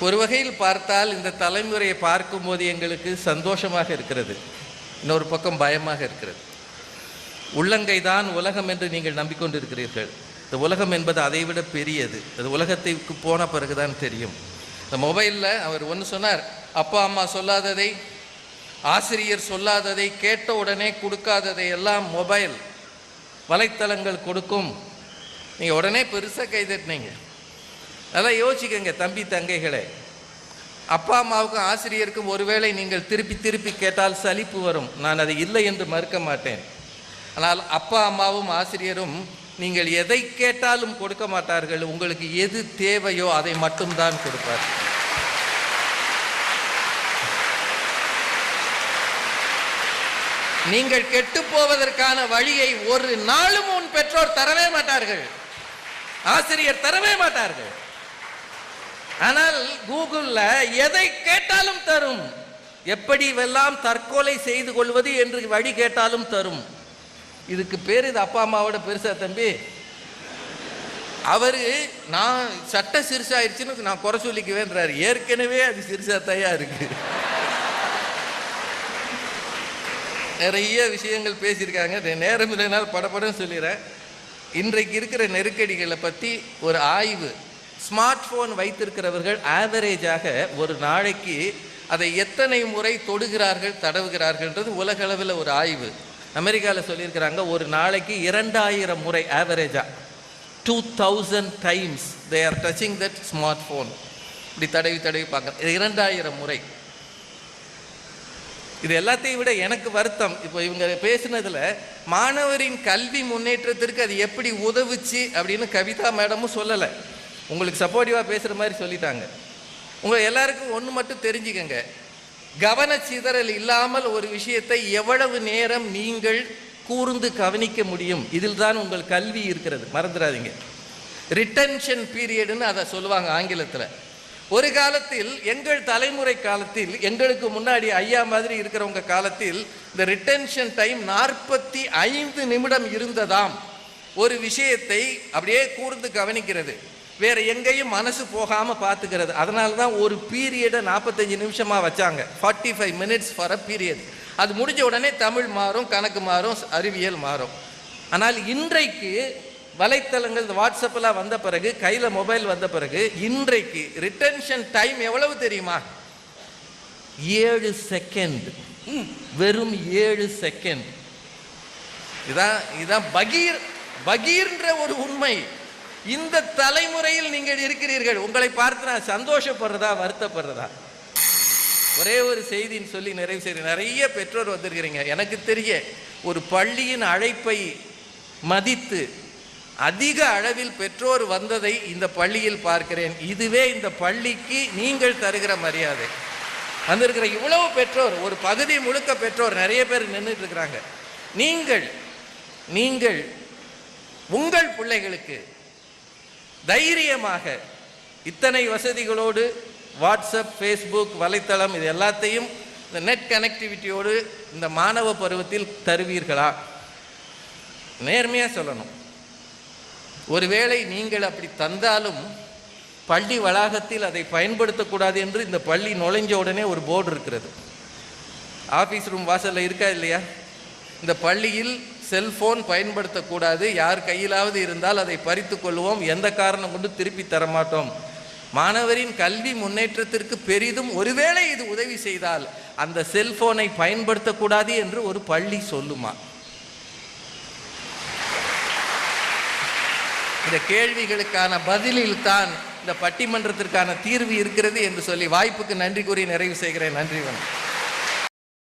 ஒரு வகையில் பார்த்தால் இந்த தலைமுறையை பார்க்கும்போது எங்களுக்கு சந்தோஷமாக இருக்கிறது. இன்னொரு பக்கம் பயமாக இருக்கிறது. உள்ளங்கை தான் உலகம் என்று நீங்கள் நம்பிக்கொண்டிருக்கிறீர்கள். இந்த உலகம் என்பது அதை விட பெரியது. அது உலகத்துக்கு போன பிறகுதான் தெரியும். இந்த மொபைலில் அவர் ஒன்று சொன்னார் அப்பா அம்மா சொல்லாததை ஆசிரியர் சொல்லாததை கேட்ட உடனே கொடுக்காததை எல்லாம் மொபைல் வலைத்தளங்கள் கொடுக்கும். நீங்கள் உடனே பெருசாக கைதட்டினீங்க. நல்லா யோசிக்கங்க தம்பி தங்கைகளே. அப்பா அம்மாவுக்கும் ஆசிரியருக்கும் ஒருவேளை நீங்கள் திருப்பி திருப்பி கேட்டால் சலிப்பு வரும். நான் அதை இல்லை என்று மறுக்க மாட்டேன். ஆனால் அப்பா அம்மாவும் ஆசிரியரும் நீங்கள் எதை கேட்டாலும் கொடுக்க மாட்டார்கள். உங்களுக்கு எது தேவையோ அதை மட்டும்தான் கொடுப்பார். நீங்கள் கெட்டு போவதற்கான வழியை ஒரு நாளும் உன் பெற்றோர் தரவே மாட்டார்கள். ஆசிரியர் தரவே மாட்டார்கள். ஆனால் கூகுளில் எதை கேட்டாலும் தரும். எப்படி வெல்லாம் தற்கொலை செய்து கொள்வது என்று வழி கேட்டாலும் தரும். இதுக்கு பேர் இது அப்பா அம்மாவோட பெருசா தம்பி. அவர் நான் சட்ட சிறுசாயிருச்சுன்னு நான் குறை சொல்லிக்குவேன்றார். ஏற்கனவே அது சிறுசாத்தையா இருக்கு. நிறைய விஷயங்கள் பேசியிருக்காங்க. நேரம் இல்லைனாலும் படப்படம் சொல்லிடுறேன். இன்றைக்கு இருக்கிற நெருக்கடிகளை பற்றி ஒரு ஆய்வு ஸ்மார்ட் ஃபோன் வைத்திருக்கிறவர்கள் ஆவரேஜாக ஒரு நாளைக்கு அதை எத்தனை முறை தொடுகிறார்கள் தடவுகிறார்கள்ன்றது உலகளவில் ஒரு ஆய்வு. அமெரிக்காவில் சொல்லியிருக்கிறாங்க ஒரு நாளைக்கு இரண்டாயிரம் முறை ஆவரேஜாக two thousand times they are touching that smart phone இப்படி தடவி தடவி பார்க்க இரண்டாயிரம் முறை. இது எல்லாத்தையும் விட எனக்கு வருத்தம். இப்போ இவங்க பேசினதில் மாணவரின் கல்வி முன்னேற்றத்திற்கு அது எப்படி உதவுச்சு அப்படின்னு கவிதா மேடமும் சொல்லலை. உங்களுக்கு சப்போர்ட்டிவாக பேசுகிற மாதிரி சொல்லிட்டாங்க. உங்கள் எல்லாருக்கும் ஒன்று மட்டும் தெரிஞ்சுக்கங்க. கவனச்சிதறல் இல்லாமல் ஒரு விஷயத்தை எவ்வளவு நேரம் நீங்கள் கூர்ந்து கவனிக்க முடியும்? இதில் தான் உங்கள் கல்வி இருக்கிறது. மறந்துடாதீங்க. ரிட்டன்ஷன் பீரியடுன்னு அதை சொல்லுவாங்க ஆங்கிலத்தில். ஒரு காலத்தில் எங்கள் தலைமுறை காலத்தில் எங்களுக்கு முன்னாடி ஐயா மாதிரி இருக்கிறவங்க காலத்தில் இந்த ரிட்டன்ஷன் டைம் நாற்பத்தி ஐந்து நிமிடம் இருந்ததாம். ஒரு விஷயத்தை அப்படியே கூர்ந்து கவனிக்கிறது. வேற எங்கேயும் மனசு போகாம பார்த்துக்கிறது. அதனால தான் ஒரு பீரியடை நாற்பத்தஞ்சு நிமிஷமா வச்சாங்க. Forty five minutes for a period அது முடிஞ்ச உடனே தமிழ் மாறும் கணக்கு மாறும் அறிவியல் மாறும். ஆனால் இன்றைக்கு வலைத்தளங்கள் இந்த வாட்ஸ்அப்லாம் வந்த பிறகு கையில் மொபைல் வந்த பிறகு இன்றைக்கு ரிட்டன்ஷன் டைம் எவ்வளவு தெரியுமா? ஏழு செகண்ட் வெறும் ஏழு செகண்ட் இதான் இதான் பகீர் பகீர்ன்ற ஒரு உண்மை. இந்த தலைமுறையில் நீங்கள் இருக்கிறீர்கள். உங்களை பார்த்து நான் சந்தோஷப்படுறதா வருத்தப்படுறதா? ஒரே ஒரு செய்தின்னு சொல்லி நிறைவு செய்ய நிறைய பெற்றோர் வந்திருக்கிறீங்க. எனக்கு தெரிய ஒரு பள்ளியின் அழைப்பை மதித்து அதிக அளவில் பெற்றோர் வந்ததை இந்த பள்ளியில் பார்க்கிறேன். இதுவே இந்த பள்ளிக்கு நீங்கள் தருகிற மரியாதை. வந்திருக்கிற இவ்வளவு பெற்றோர் ஒரு பகுதி முழுக்க பெற்றோர் நிறைய பேர் நின்றுட்டு இருக்கிறாங்க. நீங்கள் நீங்கள் உங்கள் பிள்ளைகளுக்கு தைரியமாக இத்தனை வசதிகளோடு வாட்ஸ்அப் ஃபேஸ்புக் வலைத்தளம் இது எல்லாத்தையும் இந்த நெட் கனெக்டிவிட்டியோடு இந்த மாணவ பருவத்தில் தருவீர்களா? நேர்மையாக சொல்லணும். ஒருவேளை நீங்கள் அப்படி தந்தாலும் பள்ளி வளாகத்தில் அதை பயன்படுத்தக்கூடாது என்று இந்த பள்ளி நுழைஞ்ச உடனே ஒரு போர்டு இருக்கிறது. ஆஃபீஸ் ரூம் வாசலில் இருக்கா இல்லையா? இந்த பள்ளியில் செல்போன் பயன்படுத்தக்கூடாது. யார் கையிலாவது இருந்தால் அதை பறித்து கொள்வோம் எந்த காரணம் கொண்டு திருப்பி தரமாட்டோம். மாணவரின் கல்வி முன்னேற்றத்திற்கு பெரிதும் ஒருவேளை இது உதவி செய்தால் அந்த செல்போனை பயன்படுத்தக்கூடாது என்று ஒரு பள்ளி சொல்லுமா. இந்த கேள்விகளுக்கான பதிலில் தான் இந்த பட்டிமன்றத்திற்கான தீர்வு இருக்கிறது என்று சொல்லி வாய்ப்புக்கு நன்றி கூறி நிறைவு செய்கிறேன். நன்றி வணக்கம்.